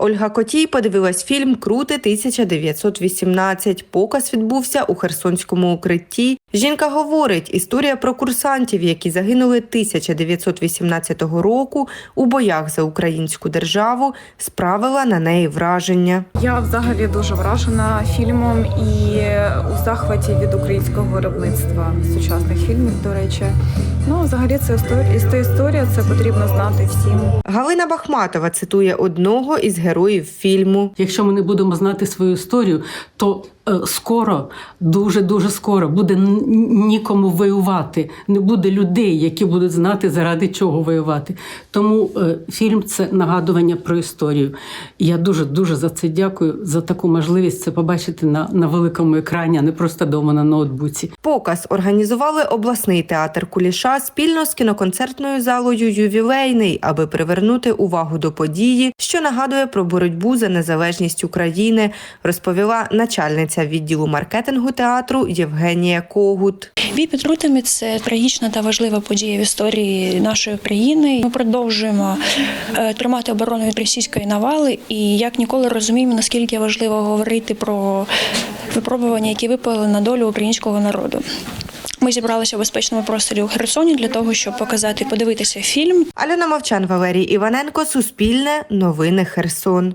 Ольга Котій подивилась фільм Крути 1918. Показ відбувся у Херсонському укритті. Жінка говорить, історія про курсантів, які загинули 1918 року у боях за українську державу, справила на неї враження. Я взагалі дуже вражена фільмом і у захваті від українського виробництва сучасних фільмів. До речі, ну взагалі це історія, історія, це потрібно знати всім. Галина Бахматова цитує одного із героїв фільму. Якщо ми не будемо знати свою історію, то е, скоро, дуже дуже скоро буде нікому воювати. Не буде людей, які будуть знати, заради чого воювати. Тому е, фільм це нагадування про історію. І я дуже дуже за це дякую за таку можливість це побачити на, на великому екрані, а не просто вдома на ноутбуці. Показ організували обласний театр Куліша спільно з кіноконцертною залою Ювілейний, аби привернути увагу до події, що нагадує про боротьбу за незалежність України, розповіла начальниця відділу маркетингу театру Євгенія Когут. Бій під Рутами – це трагічна та важлива подія в історії нашої країни. Ми продовжуємо е, тримати оборону від російської навали, і як ніколи розуміємо, наскільки важливо говорити про випробування, які випали на долю українського народу. Ми зібралися в безпечному просторі у Херсоні для того, щоб показати, подивитися фільм Альона Мовчан, Валерій Іваненко, Суспільне, Новини Херсон.